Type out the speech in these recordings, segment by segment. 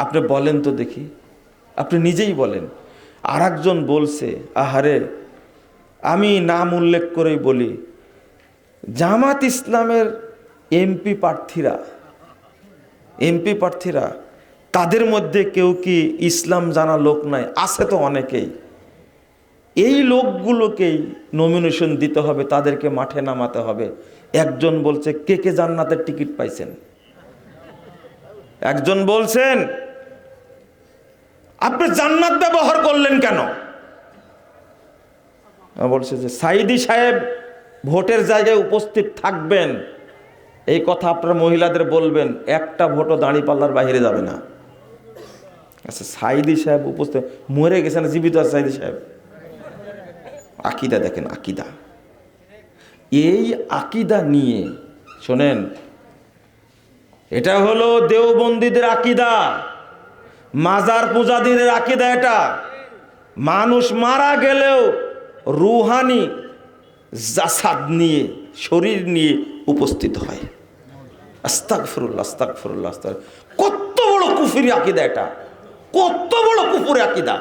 আপনি বলেন তো দেখি। আপনি নিজেই বলেন। আর বলছে, আহারে, আমি নাম উল্লেখ করেই বলি, জামাত ইসলামের এমপি প্রার্থীরা এমপি প্রার্থীরা, তাদের মধ্যে কেউ কি ইসলাম জানা লোক নাই? আছে তো অনেকেই। এই লোকগুলোকেই নমিনেশন দিতে হবে, তাদেরকে মাঠে নামাতে হবে। একজন বলছে, কে কে জান্নাতের টিকিট পাইছেন? একজন বলছেন আপনি জান্নাত ব্যবহার করলেন কেন? বলছে যে সাইদি সাহেব ভোটের জায়গায় উপস্থিত থাকবেন। এই কথা আপনার মহিলাদের বলবেন, একটা ভোটও দাঁড়ি পাল্লার বাইরে যাবে না। আচ্ছা সাইদি সাহেব উপস্থিত, মরে গেছেন, জীবিত আছে সাইদি সাহেব। আকিদা দেখেন, আকিদা। এই আকিদা নিয়ে, শোনেন, এটা হলো দেওবন্দীদের আকিদা। মাজার পূজাদীদের আকিদা এটা। মানুষ মারা গেলেও রুহানি জাসাদ নিয়ে, শরীর নিয়ে উপস্থিত হয়। আস্তাক ফিরুল্লাহ আস্তাক ফিরুল্লাহ আস্তাক কত বড় কুফুরি আকিদা এটা। কত বড় কুফুরি আকিদা।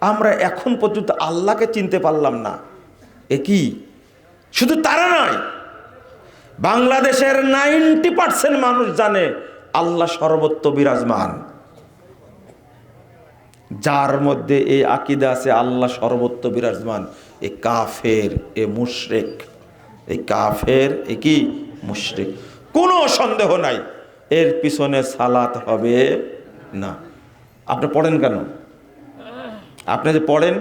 আমরা এখন পর্যন্ত আল্লাহকে চিনতে পারলাম না। এ কি? শুধু তারা নয়। বাংলাদেশের নাইনটি পার্সেন্ট মানুষ জানে আল্লাহ সর্বত্র বিরাজমান। যার মধ্যে এই আকিদা আছে, আল্লাহ সর্বত্র বিরাজমান। এ কাফের, এ মুশরেক। এই কাফের, এ কি? মুশরেক। কোনো সন্দেহ নাই। এর পিছনে সালাত হবে না। আপনি পড়েন কেন? আপনি যে পড়েন,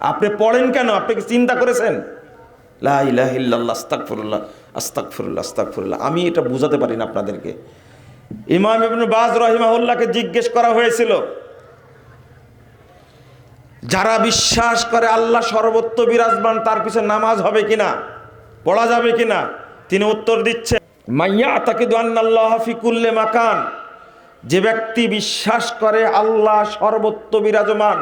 আপনি পড়েন কেন? আপনি কি চিন্তা করেছেন? লা ইলাহা ইল্লাল্লাহ, আস্তাগফিরুল্লাহ আস্তাগফিরুল্লাহ আস্তাগফিরুল্লাহ। আমি এটা বুঝাতে পারি না আপনাদেরকে। ইমাম বাজ রহিমাহুল্লাহকে জিজ্ঞেস করা হয়েছিল যারা বিশ্বাস করে আল্লাহ সর্বত্র বিরাজমান, তার পিছনে নামাজ হবে কিনা, পড়া যাবে কিনা, তিনি উত্তর দিচ্ছেন মাইয়া তাকে আল্লাহ ফিকুল্লে মাকান। যে ব্যক্তি বিশ্বাস করে আল্লাহ সর্বত্র বিরাজমান,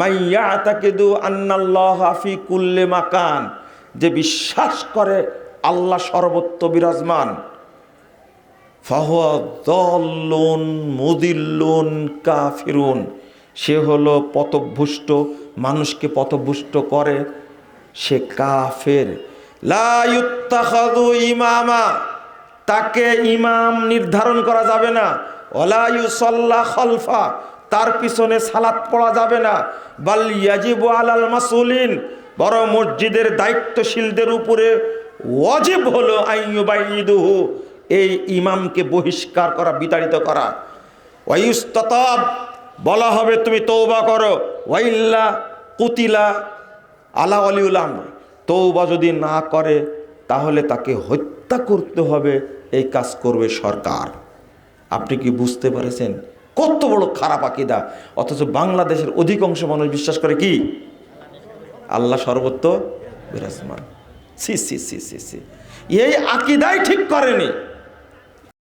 মাইয়া তাকে দু আন্নাল্লাহ ফি কুল্লে মাকান। যে বিশ্বাস করে আল্লাহ সর্বত্র বিরাজমান ফাহুন মুদিল্লুন, কাফিরুন। সে হলো পথভুষ্ট মানুষকে পথভুষ্ট করে। সে কাফের। ইমামা। তাকে ইমাম নির্ধারণ করা যাবে না। ওলায়ু সল্লা খলফা। তার পিছনে সালাত পড়া যাবে না। বাল ইয়াজিবু আলাল মাসুলিন বড় মসজিদের দায়িত্বশীলদের উপরে ওয়াজিব হলো আইয়ুবাইদুহু এই ইমামকে বহিষ্কার করা, বিতাড়িত করা। ওয়াইস্ততাব বলা হবে তুমি তৌবা করো। ওয়াইল্লা কুতিলা আলা অলিউল আমর। তৌবা যদি না করে, তাহলে তাকে হত্যা করতে হবে, এই কাজ করবে সরকার। আপনি কি বুঝতে পারেছেন? কত বড় খারাপ আকিদা। অথচ বাংলাদেশের অধিকাংশ মানুষ বিশ্বাস করে কি? আল্লাহ সর্বত্র বিরাজমান। সি সি সি সি সি এই আকিদাই ঠিক করেনি।